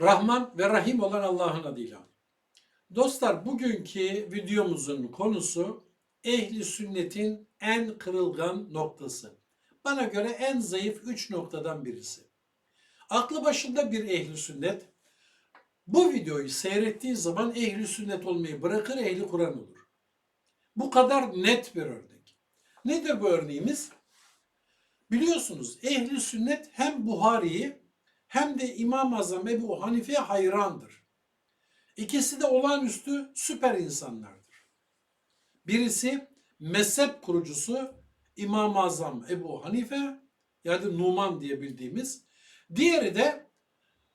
Rahman ve Rahim olan Allah'ın adıyla. Dostlar bugünkü videomuzun konusu ehli sünnetin en kırılgan noktası. Bana göre en zayıf üç noktadan birisi. Aklı başında bir ehli sünnet bu videoyu seyrettiği zaman ehli sünnet olmayı bırakır ehli Kur'an olur. Bu kadar net bir örnek. Nedir bu örneğimiz? Biliyorsunuz ehli sünnet hem Buhari'yi hem de İmam-ı Azam Ebu Hanife'ye hayrandır. İkisi de olağanüstü süper insanlardır. Birisi mezhep kurucusu İmam-ı Azam Ebu Hanife yani Numan diye bildiğimiz. Diğeri de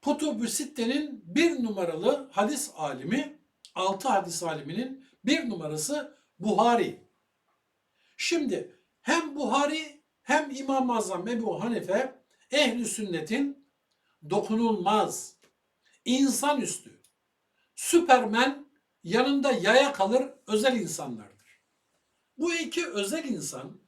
Kutub-ü Sitte'nin bir numaralı hadis alimi, altı hadis aliminin bir numarası Buhari. Şimdi hem Buhari hem İmam-ı Azam Ebu Hanife ehli sünnetin dokunulmaz, insanüstü, süpermen yanında yaya kalır özel insanlardır. Bu iki özel insan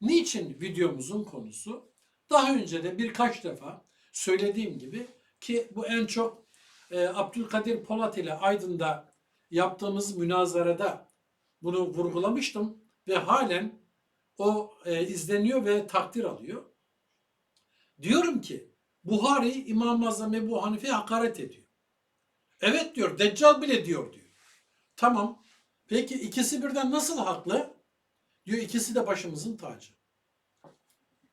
niçin videomuzun konusu? Daha önce de birkaç defa söylediğim gibi ki bu en çok e, Abdülkadir Polat ile Aydın'da yaptığımız münazarada bunu vurgulamıştım ve halen o e, izleniyor ve takdir alıyor. Diyorum ki Buhari İmam-ı Azam Ebu Hanife'ye hakaret ediyor. Evet diyor, Deccal bile diyor diyor. Tamam. Peki ikisi birden nasıl haklı? Diyor ikisi de başımızın tacı.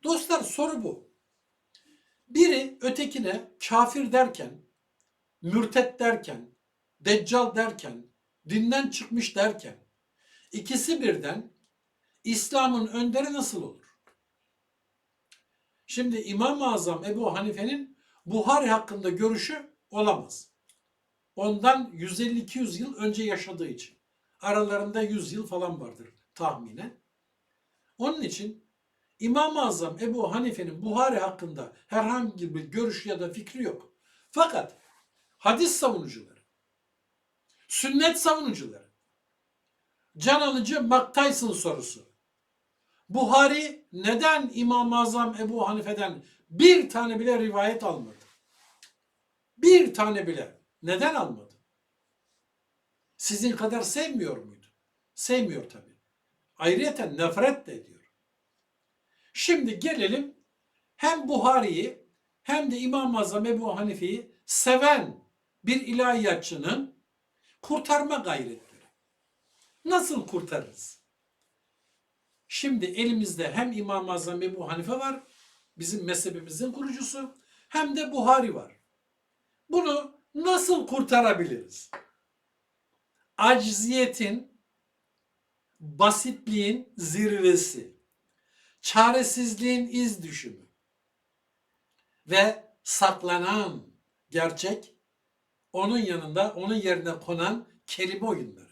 Dostlar soru bu. Biri ötekine kafir derken, mürtet derken, deccal derken, dinden çıkmış derken, ikisi birden İslam'ın önderi nasıl olur? Şimdi İmam-ı Azam Ebu Hanife'nin Buhari hakkında görüşü olamaz. Ondan 150-200 yıl önce yaşadığı için. Aralarında 100 yıl falan vardır tahminen. Onun için İmam-ı Azam Ebu Hanife'nin Buhari hakkında herhangi bir görüşü ya da fikri yok. Fakat hadis savunucuları, sünnet savunucuları, can alıcı Mark Tyson sorusu. Buhari neden İmam-ı Azam Ebu Hanife'den bir tane bile rivayet almadı? Bir tane bile. Neden almadı? Sizin kadar sevmiyor muydu? Sevmiyor tabii. Ayrıyeten nefret de ediyor. Şimdi gelelim hem Buhari'yi hem de İmam-ı Azam Ebu Hanife'yi seven bir ilahiyatçının kurtarma gayretleri. Nasıl kurtarırız? Şimdi elimizde hem İmam-ı Azam Ebu Hanife var, bizim mezhebimizin kurucusu, hem de Buhari var. Bunu nasıl kurtarabiliriz? Acziyetin, basitliğin zirvesi, çaresizliğin iz düşümü ve saklanan gerçek, onun yanında, onun yerine konan kelime oyunları.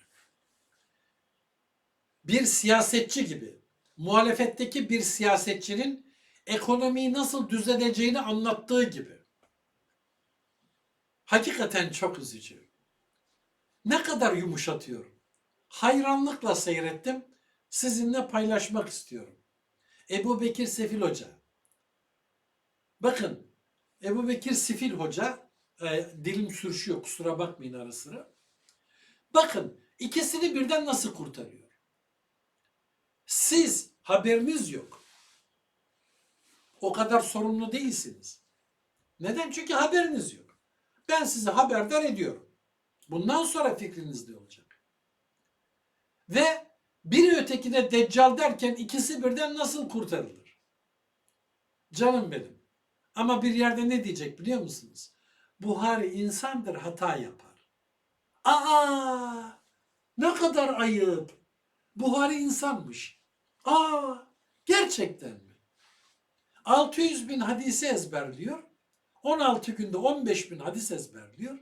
Bir siyasetçi gibi, muhalefetteki bir siyasetçinin ekonomiyi nasıl düzeleceğini anlattığı gibi. Hakikaten çok üzücü. Ne kadar yumuşatıyorum. Hayranlıkla seyrettim. Sizinle paylaşmak istiyorum. Ebu Bekir Sefil Hoca. Bakın Ebu Bekir Sefil Hoca e, dilim sürüşüyor kusura bakmayın ara sıra. Bakın ikisini birden nasıl kurtarıyor? Siz haberiniz yok. O kadar sorumlu değilsiniz. Neden? Çünkü haberiniz yok. Ben sizi haberdar ediyorum. Bundan sonra fikriniz ne olacak? Ve biri ötekine deccal derken ikisi birden nasıl kurtarılır? Canım benim. Ama bir yerde ne diyecek biliyor musunuz? Buhari insandır hata yapar. Aa! Ne kadar ayıp. Buhari insanmış. Aa! Gerçekten mi? 600 bin hadisi ezberliyor. 16 günde 15 bin hadis ezberliyor.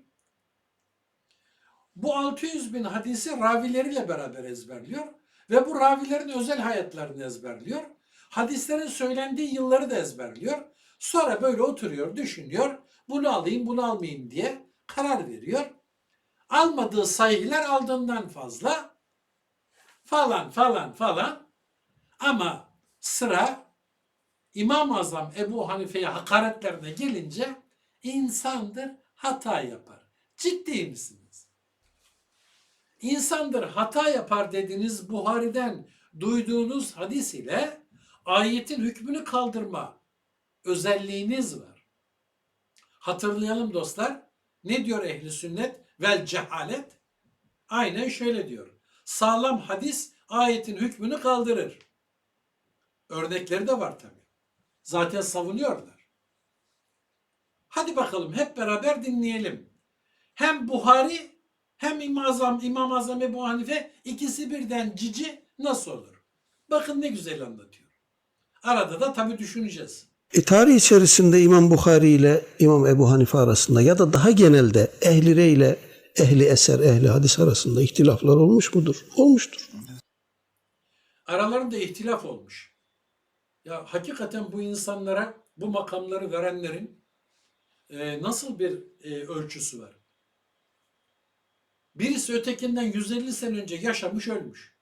Bu 600 bin hadisi ravileriyle beraber ezberliyor. Ve bu ravilerin özel hayatlarını ezberliyor. Hadislerin söylendiği yılları da ezberliyor. Sonra böyle oturuyor, düşünüyor. Bunu alayım, bunu almayayım diye karar veriyor. Almadığı sayılar aldığından fazla falan falan falan. Ama sıra İmam-ı Azam Ebu Hanife'ye hakaretlerine gelince insandır, hata yapar. Ciddi misiniz? İnsandır hata yapar dediniz Buhari'den duyduğunuz hadis ile ayetin hükmünü kaldırma özelliğiniz var. Hatırlayalım dostlar. Ne diyor ehli sünnet? Vel cehalet. Aynen şöyle diyor. Sağlam hadis ayetin hükmünü kaldırır. Örnekleri de var tabi. Zaten savunuyorlar. Hadi bakalım hep beraber dinleyelim. Hem Buhari hem İmam Azam, İmam Azam Ebu Hanife ikisi birden cici nasıl olur? Bakın ne güzel anlatıyor. Arada da tabi düşüneceğiz. E, tarih içerisinde İmam Bukhari ile İmam Ebu Hanife arasında ya da daha genelde ehli rey ile ehli eser, ehli hadis arasında ihtilaflar olmuş mudur? Olmuştur. Aralarında ihtilaf olmuş. Ya hakikaten bu insanlara bu makamları verenlerin e, nasıl bir e, ölçüsü var? Birisi ötekinden 150 sene önce yaşamış ölmüş.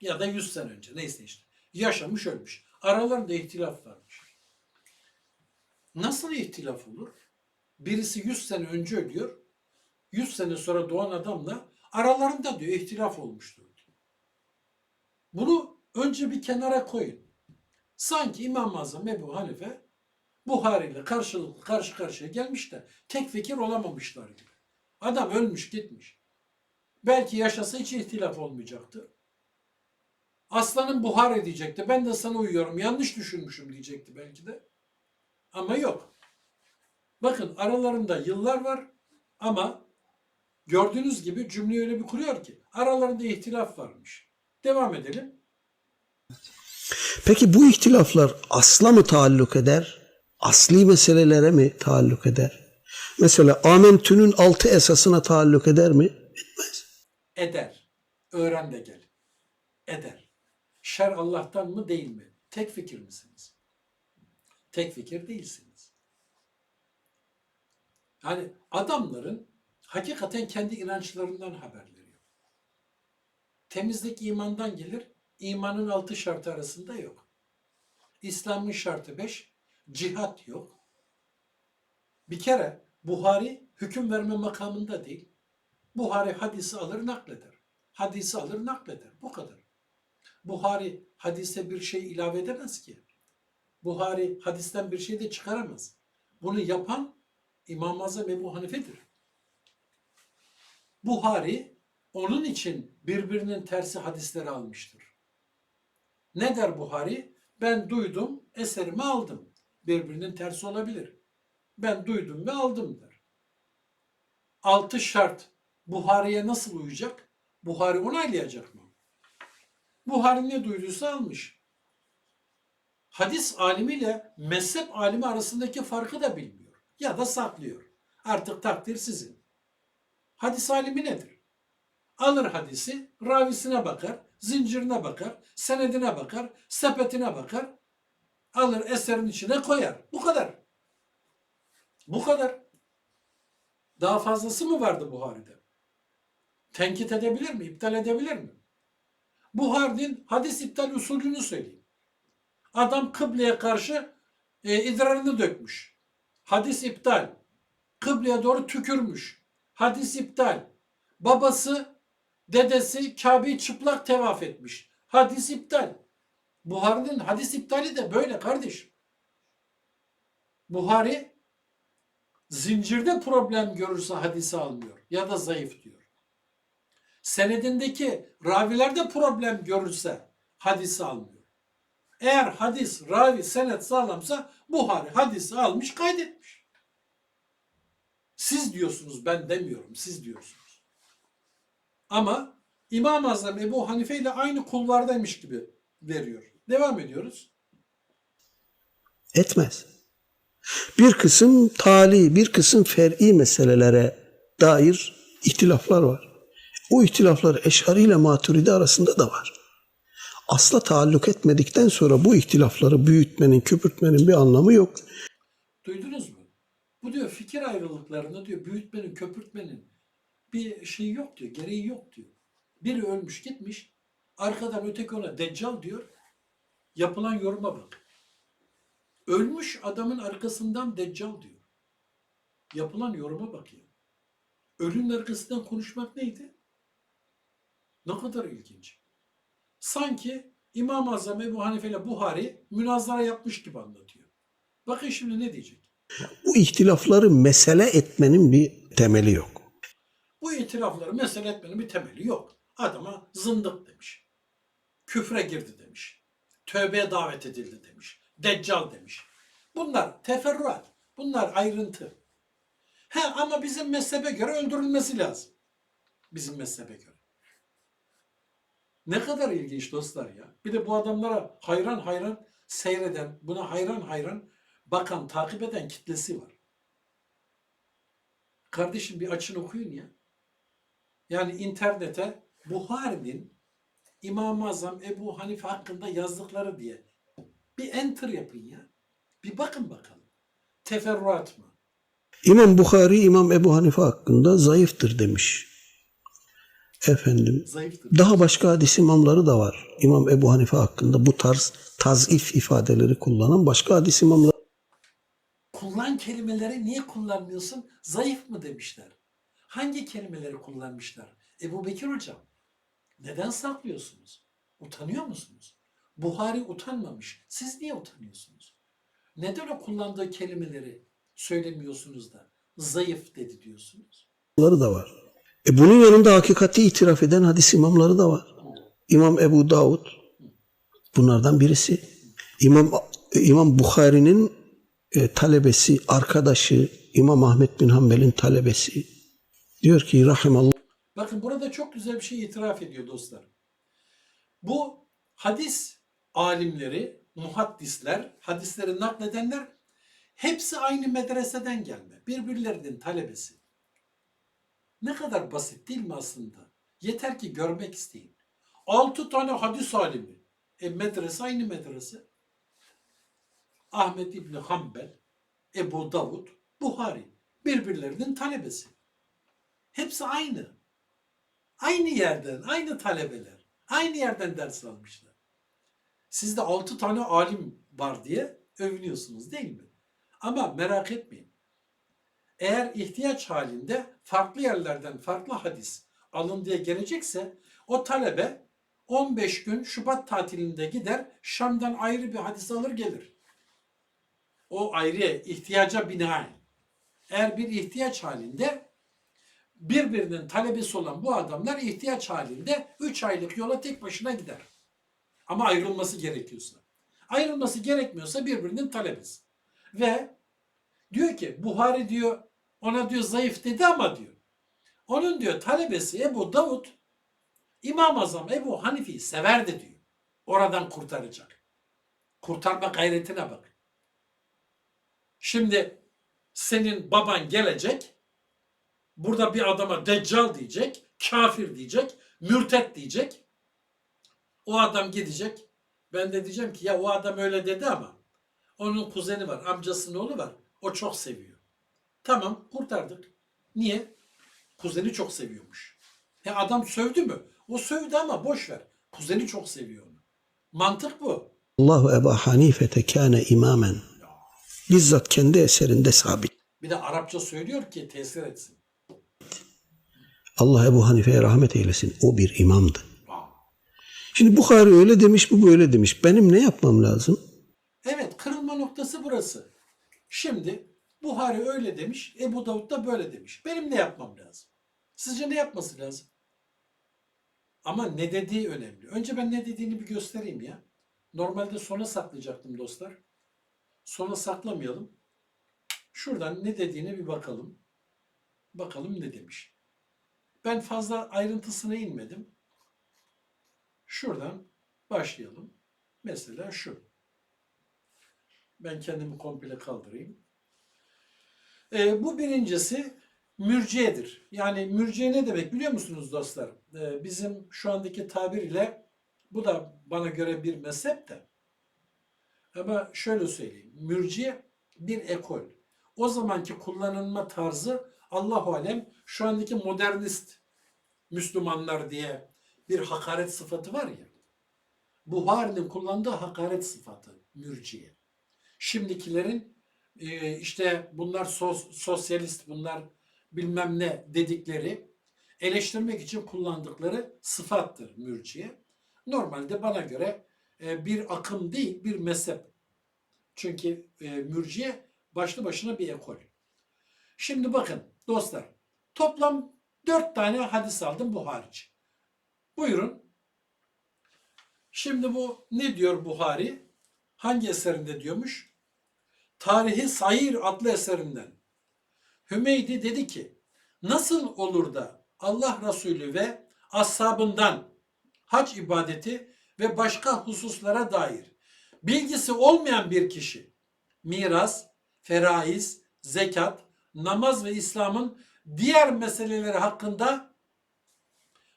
Ya da 100 sene önce neyse işte. Yaşamış ölmüş. Aralarında ihtilaf varmış. Nasıl ihtilaf olur? Birisi 100 sene önce ölüyor. 100 sene sonra doğan adamla aralarında diyor ihtilaf olmuştur. Bunu önce bir kenara koyun. Sanki İmam-ı Azam Ebu Hanife Buhari ile karşılıklı karşı karşıya gelmiş de tek fikir olamamışlar gibi. Adam ölmüş gitmiş. Belki yaşasa hiç ihtilaf olmayacaktı. Aslanın Buhari diyecekti. Ben de sana uyuyorum. Yanlış düşünmüşüm diyecekti belki de. Ama yok. Bakın aralarında yıllar var ama gördüğünüz gibi cümleyi öyle bir kuruyor ki aralarında ihtilaf varmış. Devam edelim. Peki bu ihtilaflar asla mı taalluk eder? Asli meselelere mi taalluk eder? Mesela Amentü'nün altı esasına taalluk eder mi? Etmez. Eder. Öğren de gel. Eder. Şer Allah'tan mı değil mi? Tek fikir misiniz? Tek fikir değilsiniz. Yani adamların hakikaten kendi inançlarından haberleri yok. Temizlik imandan gelir, imanın altı şartı arasında yok. İslam'ın şartı beş, cihat yok. Bir kere Buhari hüküm verme makamında değil. Buhari hadisi alır nakleder. Hadisi alır nakleder. Bu kadar. Buhari hadise bir şey ilave edemez ki. Buhari hadisten bir şey de çıkaramaz. Bunu yapan İmam-ı Azam Ebu Hanife'dir. Buhari onun için birbirinin tersi hadisleri almıştır. Ne der Buhari? Ben duydum, eserimi aldım. Birbirinin tersi olabilir. Ben duydum ve aldım der. Altı şart Buhari'ye nasıl uyacak? Buhari onaylayacak mı? Buhari ne duyduysa almış. Hadis alimiyle mezhep alimi arasındaki farkı da bilmiyor. Ya da saklıyor. Artık takdir sizin. Hadis alimi nedir? Alır hadisi, ravisine bakar, zincirine bakar, senedine bakar, sepetine bakar. Alır eserin içine koyar. Bu kadar. Bu kadar. Daha fazlası mı vardı Buhari'de? Tenkit edebilir mi? İptal edebilir mi? Buhari'nin hadis iptal usulünü söyleyeyim. Adam kıbleye karşı e, idrarını dökmüş. Hadis iptal. Kıbleye doğru tükürmüş. Hadis iptal. Babası, dedesi Kabe'yi çıplak tevaf etmiş. Hadis iptal. Buhari'nin hadis iptali de böyle kardeşim. Buhari zincirde problem görürse hadisi almıyor ya da zayıf diyor. Senedindeki ravilerde problem görürse hadisi almıyor. Eğer hadis, ravi, senet sağlamsa Buhari hadisi almış kaydetmiş. Siz diyorsunuz ben demiyorum siz diyorsunuz. Ama İmam-ı Azam Ebu Hanife ile aynı kulvardaymış gibi veriyor. Devam ediyoruz. Etmez. Bir kısım tali, bir kısım fer'i meselelere dair ihtilaflar var. O ihtilaflar Eşari ile Maturidi arasında da var. Asla taalluk etmedikten sonra bu ihtilafları büyütmenin, köpürtmenin bir anlamı yok. Duydunuz mu? Bu diyor fikir ayrılıklarını diyor büyütmenin, köpürtmenin bir şeyi yok diyor, gereği yok diyor. Biri ölmüş gitmiş, arkadan öteki ona deccal diyor. Yapılan yoruma bak. Ölmüş adamın arkasından deccal diyor. Yapılan yoruma bak ya. Ölünün arkasından konuşmak neydi? Ne kadar ilginç. Sanki İmam-ı Azam Ebu Hanife ile Buhari münazara yapmış gibi anlatıyor. Bakın şimdi ne diyecek? Bu ihtilafları mesele etmenin bir temeli yok. Bu itirafları mesele etmenin bir temeli yok. Adama zındık demiş. Küfre girdi demiş. Tövbeye davet edildi demiş. Deccal demiş. Bunlar teferruat. Bunlar ayrıntı. He ama bizim mezhebe göre öldürülmesi lazım. Bizim mezhebe göre. Ne kadar ilginç dostlar ya. Bir de bu adamlara hayran hayran seyreden, buna hayran hayran bakan, takip eden kitlesi var. Kardeşim bir açın okuyun ya. Yani internete Buhari'nin İmam-ı Azam Ebu Hanife hakkında yazdıkları diye bir enter yapın ya. Bir bakın bakalım. Teferruat mı? İmam Bukhari İmam Ebu Hanife hakkında zayıftır demiş. Efendim Zayıftır. daha başka hadis imamları da var. İmam Ebu Hanife hakkında bu tarz tazif ifadeleri kullanan başka hadis imamları Kullan kelimeleri niye kullanmıyorsun? Zayıf mı demişler. Hangi kelimeleri kullanmışlar? Ebu Bekir hocam. Neden saklıyorsunuz? Utanıyor musunuz? Buhari utanmamış. Siz niye utanıyorsunuz? Neden o kullandığı kelimeleri söylemiyorsunuz da zayıf dedi diyorsunuz? da var. E bunun yanında hakikati itiraf eden hadis imamları da var. İmam Ebu Davud bunlardan birisi. İmam İmam Bukhari'nin e, talebesi, arkadaşı İmam Ahmet bin Hanbel'in talebesi. Diyor ki rahimallah Bakın burada çok güzel bir şey itiraf ediyor dostlar. Bu hadis alimleri, muhaddisler, hadisleri nakledenler hepsi aynı medreseden gelme. Birbirlerinin talebesi. Ne kadar basit değil mi aslında? Yeter ki görmek isteyin. Altı tane hadis alimi. E medrese aynı medrese. Ahmet İbni Hanbel, Ebu Davud, Buhari. Birbirlerinin talebesi. Hepsi aynı. Aynı yerden, aynı talebeler. Aynı yerden ders almışlar. Sizde altı tane alim var diye övünüyorsunuz değil mi? Ama merak etmeyin. Eğer ihtiyaç halinde farklı yerlerden farklı hadis alın diye gelecekse o talebe 15 gün Şubat tatilinde gider Şam'dan ayrı bir hadis alır gelir. O ayrı ihtiyaca binaen. Eğer bir ihtiyaç halinde birbirinin talebesi olan bu adamlar ihtiyaç halinde 3 aylık yola tek başına gider. Ama ayrılması gerekiyorsa. Ayrılması gerekmiyorsa birbirinin talebesi. Ve diyor ki Buhari diyor ona diyor zayıf dedi ama diyor. Onun diyor talebesi Ebu Davud İmam Azam Ebu Hanife'yi severdi diyor. Oradan kurtaracak. Kurtarma gayretine bak. Şimdi senin baban gelecek Burada bir adama deccal diyecek, kafir diyecek, mürtet diyecek. O adam gidecek. Ben de diyeceğim ki ya o adam öyle dedi ama onun kuzeni var, amcasının oğlu var. O çok seviyor. Tamam kurtardık. Niye? Kuzeni çok seviyormuş. He adam sövdü mü? O sövdü ama boş ver. Kuzeni çok seviyor onu. Mantık bu. Allahu Ebu Hanifete kâne imamen. Bizzat kendi eserinde sabit. Bir de Arapça söylüyor ki tesir etsin. Allah Ebu Hanife'ye rahmet eylesin. O bir imamdı. Şimdi Bukhari öyle demiş, bu böyle demiş. Benim ne yapmam lazım? Evet kırılma noktası burası. Şimdi Buhari öyle demiş, Ebu Davud da böyle demiş. Benim ne yapmam lazım? Sizce ne yapması lazım? Ama ne dediği önemli. Önce ben ne dediğini bir göstereyim ya. Normalde sona saklayacaktım dostlar. Sona saklamayalım. Şuradan ne dediğine bir bakalım. Bakalım ne demiş. Ben fazla ayrıntısına inmedim. Şuradan başlayalım. Mesela şu. Ben kendimi komple kaldırayım. Ee, bu birincisi mürciyedir. Yani mürciye ne demek biliyor musunuz dostlar? Ee, bizim şu andaki tabir ile bu da bana göre bir mezhep de. Ama şöyle söyleyeyim. Mürciye bir ekol. O zamanki kullanılma tarzı Allahu alem şu andaki modernist Müslümanlar diye bir hakaret sıfatı var ya. Buhari'nin kullandığı hakaret sıfatı mürciye. Şimdikilerin e, işte bunlar sos- sosyalist, bunlar bilmem ne dedikleri eleştirmek için kullandıkları sıfattır mürciye. Normalde bana göre bir akım değil, bir mezhep. Çünkü e, mürciye başlı başına bir ekol. Şimdi bakın dostlar, toplam dört tane hadis aldım bu hariç. Buyurun. Şimdi bu ne diyor Buhari? Hangi eserinde diyormuş? Tarihi Sayir adlı eserinden. Hümeydi dedi ki, nasıl olur da Allah Resulü ve ashabından hac ibadeti ve başka hususlara dair bilgisi olmayan bir kişi miras, feraiz, zekat, namaz ve İslam'ın diğer meseleleri hakkında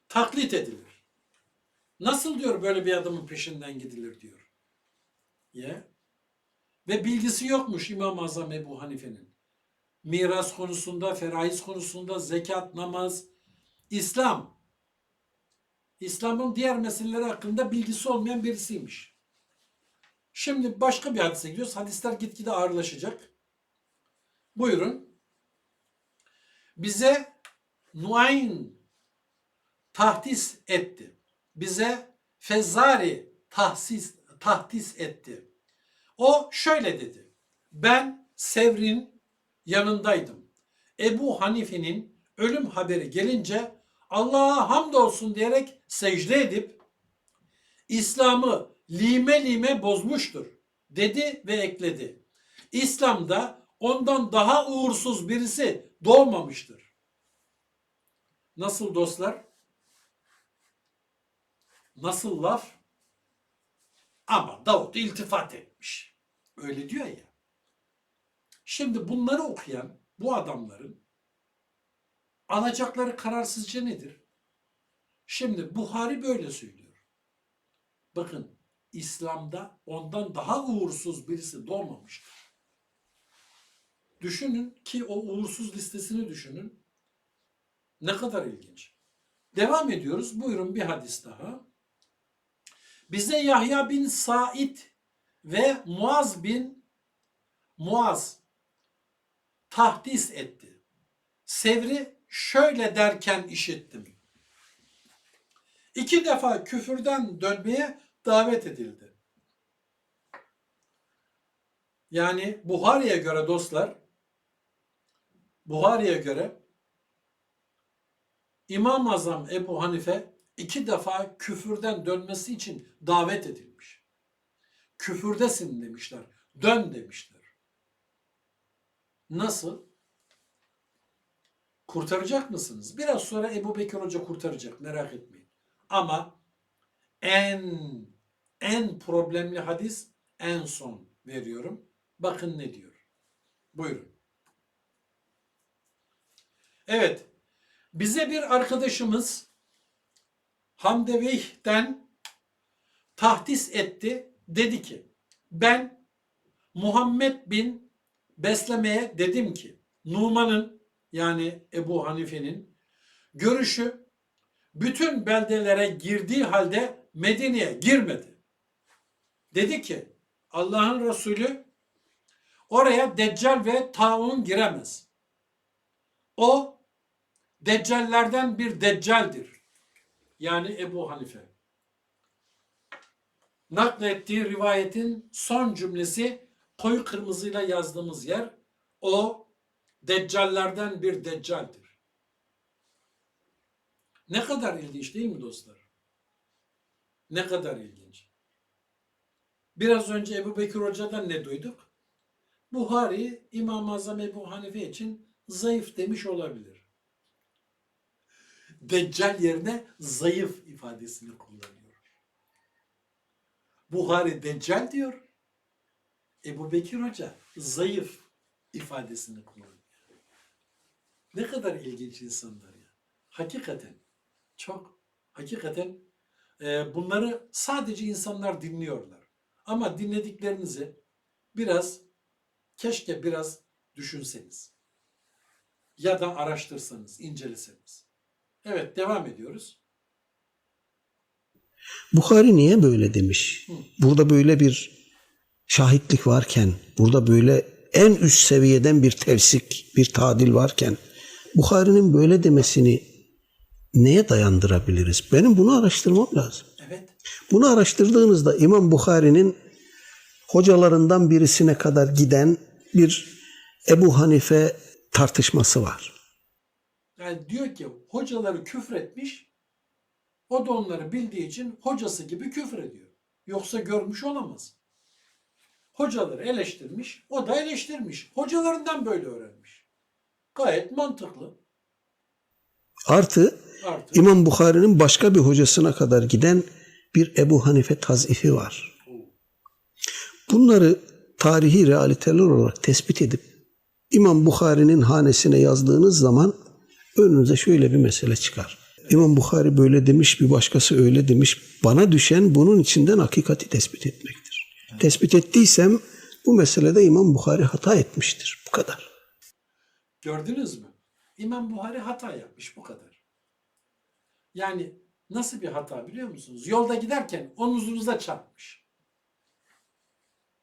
taklit edilir. Nasıl diyor böyle bir adamın peşinden gidilir diyor. Ya. Ve bilgisi yokmuş İmam-ı Azam Ebu Hanife'nin. Miras konusunda, feraiz konusunda, zekat, namaz, İslam. İslam'ın diğer meseleleri hakkında bilgisi olmayan birisiymiş. Şimdi başka bir hadise gidiyoruz. Hadisler gitgide ağırlaşacak. Buyurun. Bize Nuayn tahdis etti. Bize Fezzari tahsis, tahdis etti. O şöyle dedi. Ben Sevr'in yanındaydım. Ebu Hanife'nin ölüm haberi gelince Allah'a hamdolsun diyerek secde edip İslam'ı lime lime bozmuştur dedi ve ekledi. İslam'da ondan daha uğursuz birisi doğmamıştır. Nasıl dostlar? Nasıl laf? Ama Davut iltifat etmiş. Öyle diyor ya. Şimdi bunları okuyan bu adamların alacakları karar sizce nedir? Şimdi Buhari böyle söylüyor. Bakın İslam'da ondan daha uğursuz birisi doğmamıştır. Düşünün ki o uğursuz listesini düşünün. Ne kadar ilginç. Devam ediyoruz. Buyurun bir hadis daha. Bize Yahya bin Said ve Muaz bin Muaz tahdis etti. Sevri şöyle derken işittim. İki defa küfürden dönmeye davet edildi. Yani Buhari'ye göre dostlar, Buhari'ye göre İmam-ı Azam Ebu Hanife iki defa küfürden dönmesi için davet edilmiş. Küfürdesin demişler. Dön demişler. Nasıl? Kurtaracak mısınız? Biraz sonra Ebu Bekir Hoca kurtaracak. Merak etmeyin. Ama en en problemli hadis en son veriyorum. Bakın ne diyor. Buyurun. Evet. Bize bir arkadaşımız Hamdeveyh'ten tahdis etti. Dedi ki ben Muhammed bin Besleme'ye dedim ki Numan'ın yani Ebu Hanife'nin görüşü bütün beldelere girdiği halde Medine'ye girmedi. Dedi ki Allah'ın Resulü oraya Deccal ve Taun giremez. O Deccallerden bir Deccaldir. Yani Ebu Hanife. Naklettiği rivayetin son cümlesi koyu kırmızıyla yazdığımız yer o Deccallerden bir Deccaldir. Ne kadar ilginç değil mi dostlar? Ne kadar ilginç. Biraz önce Ebu Bekir Hoca'dan ne duyduk? Buhari İmam-ı Azam Ebu Hanife için zayıf demiş olabilir. Deccal yerine zayıf ifadesini kullanıyor. Buhari Deccal diyor. Ebu Bekir Hoca zayıf ifadesini kullanıyor. Ne kadar ilginç insanlar ya. Hakikaten çok hakikaten e, bunları sadece insanlar dinliyorlar. Ama dinlediklerinizi biraz keşke biraz düşünseniz. Ya da araştırsanız, inceleseniz. Evet devam ediyoruz. Bukhari niye böyle demiş? Burada böyle bir şahitlik varken, burada böyle en üst seviyeden bir tevsik, bir tadil varken Bukhari'nin böyle demesini neye dayandırabiliriz? Benim bunu araştırmam lazım. Evet. Bunu araştırdığınızda İmam Bukhari'nin hocalarından birisine kadar giden bir Ebu Hanife tartışması var. Yani diyor ki hocaları küfretmiş. O da onları bildiği için hocası gibi küfrediyor. Yoksa görmüş olamaz. Hocaları eleştirmiş, o da eleştirmiş. Hocalarından böyle öğrenmiş. Gayet mantıklı. Artı Artık İmam Bukhari'nin başka bir hocasına kadar giden bir Ebu Hanife tazifi var. Bunları tarihi realiteler olarak tespit edip İmam Bukhari'nin hanesine yazdığınız zaman önünüze şöyle bir mesele çıkar. İmam Bukhari böyle demiş, bir başkası öyle demiş. Bana düşen bunun içinden hakikati tespit etmektir. Tespit ettiysem bu meselede İmam Bukhari hata etmiştir. Bu kadar. Gördünüz mü? İmam Buhari hata yapmış bu kadar. Yani nasıl bir hata biliyor musunuz? Yolda giderken omuzunuza çarpmış.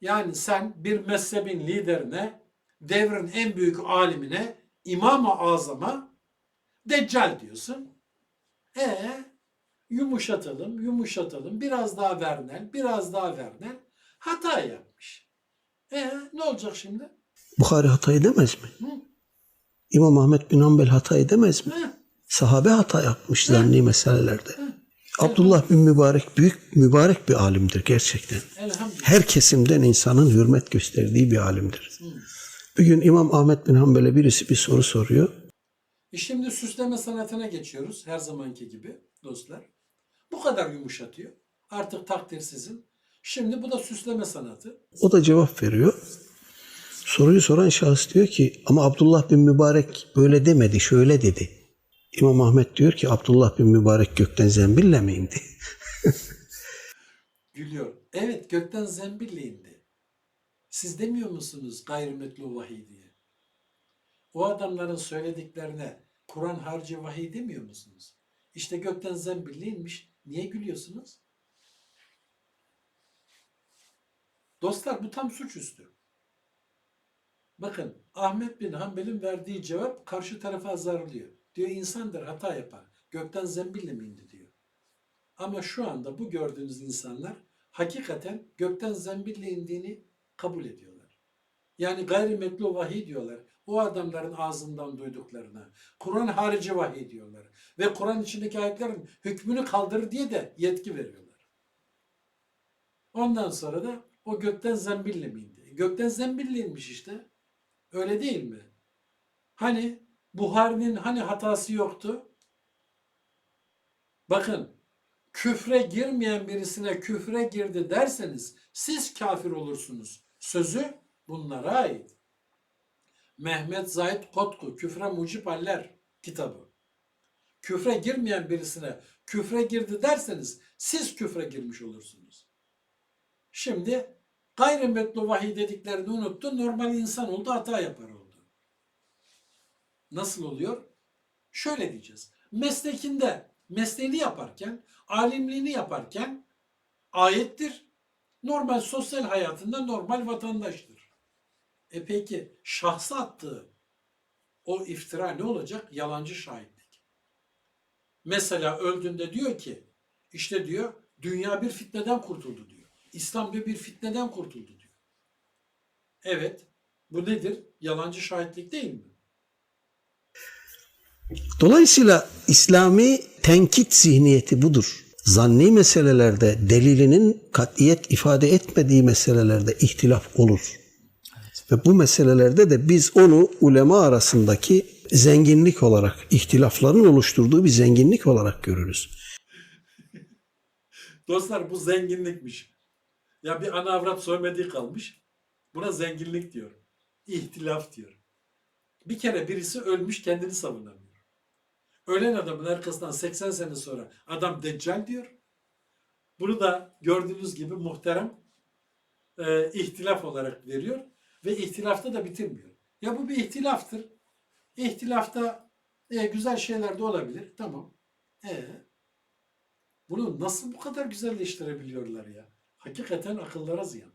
Yani sen bir mezhebin liderine, devrin en büyük alimine, İmam-ı Azam'a Deccal diyorsun. E yumuşatalım, yumuşatalım. Biraz daha Vernel, biraz daha Vernel. Hata yapmış. E ne olacak şimdi? Bukhari hata edemez mi? Hı? İmam Ahmet bin Hanbel hata edemez mi? Sahabe hata yapmış zanni meselelerde. Abdullah bin Mübarek büyük mübarek bir alimdir gerçekten. Her kesimden insanın hürmet gösterdiği bir alimdir. Bir gün İmam Ahmet bin Hanbel'e birisi bir soru soruyor. E şimdi süsleme sanatına geçiyoruz her zamanki gibi dostlar. Bu kadar yumuşatıyor. Artık takdir sizin. Şimdi bu da süsleme sanatı. O da cevap veriyor. Soruyu soran şahıs diyor ki ama Abdullah bin Mübarek böyle demedi şöyle dedi. İmam Ahmet diyor ki Abdullah bin Mübarek gökten zembille mi indi? Gülüyor. Evet gökten zembille indi. Siz demiyor musunuz gayrimetlu vahiy diye? O adamların söylediklerine Kur'an harcı vahiy demiyor musunuz? İşte gökten zembille inmiş. Niye gülüyorsunuz? Dostlar bu tam suçüstü. Bakın Ahmet bin Hanbel'in verdiği cevap karşı tarafa azarlıyor. Diyor insandır hata yapar. Gökten zembille mi indi diyor. Ama şu anda bu gördüğünüz insanlar hakikaten gökten zembille indiğini kabul ediyorlar. Yani gayrimetlu vahiy diyorlar. O adamların ağzından duyduklarına. Kur'an harici vahiy diyorlar. Ve Kur'an içindeki ayetlerin hükmünü kaldırır diye de yetki veriyorlar. Ondan sonra da o gökten zembille mi indi? Gökten zembille inmiş işte. Öyle değil mi? Hani Buhari'nin hani hatası yoktu? Bakın küfre girmeyen birisine küfre girdi derseniz siz kafir olursunuz. Sözü bunlara ait. Mehmet Zahid Kotku Küfre Mucip Haller kitabı. Küfre girmeyen birisine küfre girdi derseniz siz küfre girmiş olursunuz. Şimdi gayrimetlu vahiy dediklerini unuttu. Normal insan oldu hata yapar oldu. Nasıl oluyor? Şöyle diyeceğiz. Meslekinde mesleğini yaparken, alimliğini yaparken ayettir. Normal sosyal hayatında normal vatandaştır. E peki şahsı attığı o iftira ne olacak? Yalancı şahitlik. Mesela öldüğünde diyor ki işte diyor dünya bir fitneden kurtuldu diyor. İslam diyor bir fitneden kurtuldu diyor. Evet bu nedir? Yalancı şahitlik değil mi? Dolayısıyla İslami tenkit zihniyeti budur. Zanni meselelerde delilinin katiyet ifade etmediği meselelerde ihtilaf olur. Ve bu meselelerde de biz onu ulema arasındaki zenginlik olarak, ihtilafların oluşturduğu bir zenginlik olarak görürüz. Dostlar bu zenginlikmiş. Ya bir ana avrat sövmediği kalmış. Buna zenginlik diyor. İhtilaf diyor. Bir kere birisi ölmüş kendini savunamıyor. Ölen adamın arkasından 80 sene sonra adam deccal diyor. Bunu da gördüğünüz gibi muhterem e, ihtilaf olarak veriyor. Ve ihtilafta da bitirmiyor. Ya bu bir ihtilaftır. İhtilafta e, güzel şeyler de olabilir. Tamam. E, bunu nasıl bu kadar güzelleştirebiliyorlar ya? Hakikaten akıllara ziyan.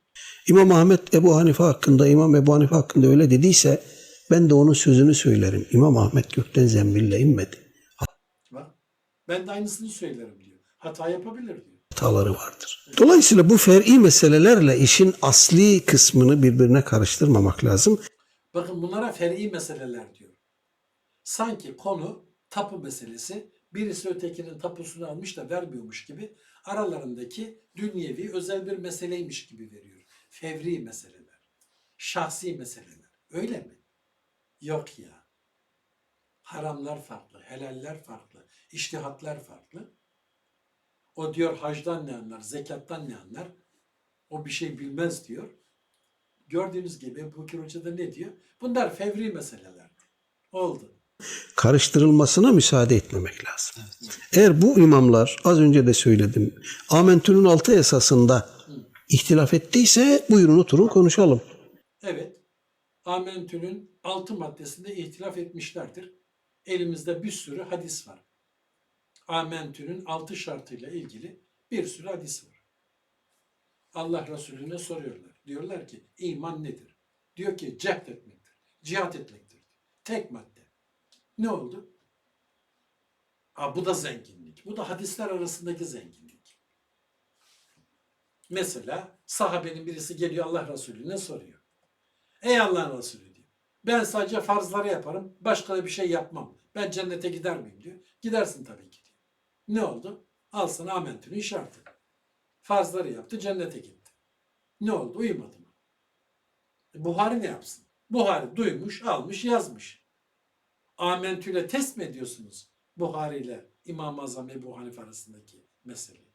İmam Ahmet Ebu Hanife hakkında, İmam Ebu Hanife hakkında öyle dediyse ben de onun sözünü söylerim. İmam Ahmet gökten zembille inmedi. Ben de aynısını söylerim diyor. Hata yapabilir diyor. hataları vardır. Dolayısıyla bu fer'i meselelerle işin asli kısmını birbirine karıştırmamak lazım. Bakın bunlara fer'i meseleler diyor. Sanki konu tapu meselesi birisi ötekinin tapusunu almış da vermiyormuş gibi aralarındaki dünyevi özel bir meseleymiş gibi veriyor. Fevri meseleler, şahsi meseleler. Öyle mi? Yok ya. Haramlar farklı, helaller farklı, iştihatlar farklı. O diyor hacdan ne anlar, zekattan ne anlar? O bir şey bilmez diyor. Gördüğünüz gibi Ebu Bekir Hoca da ne diyor? Bunlar fevri meseleler. Oldu. Karıştırılmasına müsaade etmemek lazım. Eğer bu imamlar az önce de söyledim Amentü'nün altı esasında ihtilaf ettiyse buyurun oturun konuşalım. Evet. Amentü'nün altı maddesinde ihtilaf etmişlerdir. Elimizde bir sürü hadis var. Amentü'nün altı şartıyla ilgili bir sürü hadis var. Allah Resulüne soruyorlar. Diyorlar ki iman nedir? Diyor ki cehd etmektir. Cihat etmektir. Tek madde. Ne oldu? Aa, bu da zenginlik. Bu da hadisler arasındaki zenginlik. Mesela sahabenin birisi geliyor Allah Resulüne soruyor. Ey Allah'ın Resulü diyor. Ben sadece farzları yaparım. Başka da bir şey yapmam. Ben cennete gider miyim diyor. Gidersin tabii ki diyor. Ne oldu? Al sana amentünün şartı. Farzları yaptı cennete gitti. Ne oldu? Uyumadı mı? Buhari ne yapsın? Buhari duymuş, almış, yazmış. Amentüyle test mi ediyorsunuz? Buhari ile İmam-ı Azam Ebu Hanife arasındaki meseleyi.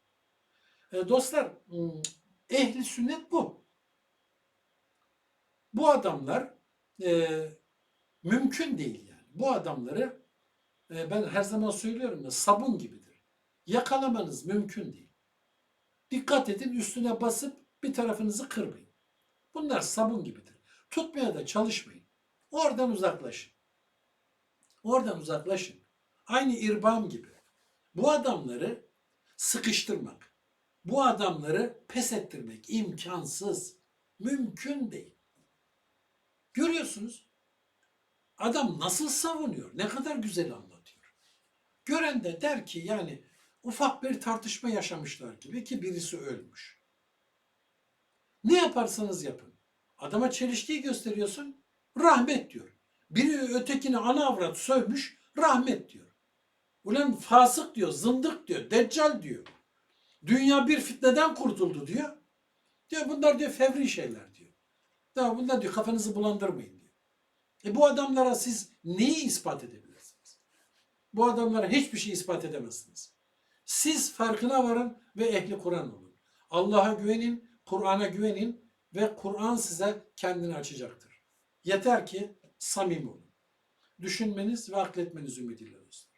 E, dostlar, hmm, ehli sünnet bu. Bu adamlar e, mümkün değil yani. Bu adamları e, ben her zaman söylüyorum ya sabun gibidir. Yakalamanız mümkün değil. Dikkat edin üstüne basıp bir tarafınızı kırmayın. Bunlar sabun gibidir. Tutmaya da çalışmayın. Oradan uzaklaşın. Oradan uzaklaşın. Aynı irbam gibi. Bu adamları sıkıştırmak, bu adamları pes ettirmek imkansız. Mümkün değil. Görüyorsunuz. Adam nasıl savunuyor? Ne kadar güzel anlatıyor. Gören de der ki yani ufak bir tartışma yaşamışlar gibi ki birisi ölmüş. Ne yaparsanız yapın. Adama çelişkiyi gösteriyorsun. Rahmet diyor. Biri ötekini ana avrat sövmüş. Rahmet diyor. Ulan fasık diyor, zındık diyor, deccal diyor. Dünya bir fitneden kurtuldu diyor. Diyor bunlar diyor fevri şeyler diyor. Ya bunlar diyor kafanızı bulandırmayın diyor. E bu adamlara siz neyi ispat edebilirsiniz? Bu adamlara hiçbir şey ispat edemezsiniz. Siz farkına varın ve ehli Kur'an olun. Allah'a güvenin, Kur'an'a güvenin ve Kur'an size kendini açacaktır. Yeter ki samimi olun. Düşünmeniz ve akletmeniz ümidiyle olsun.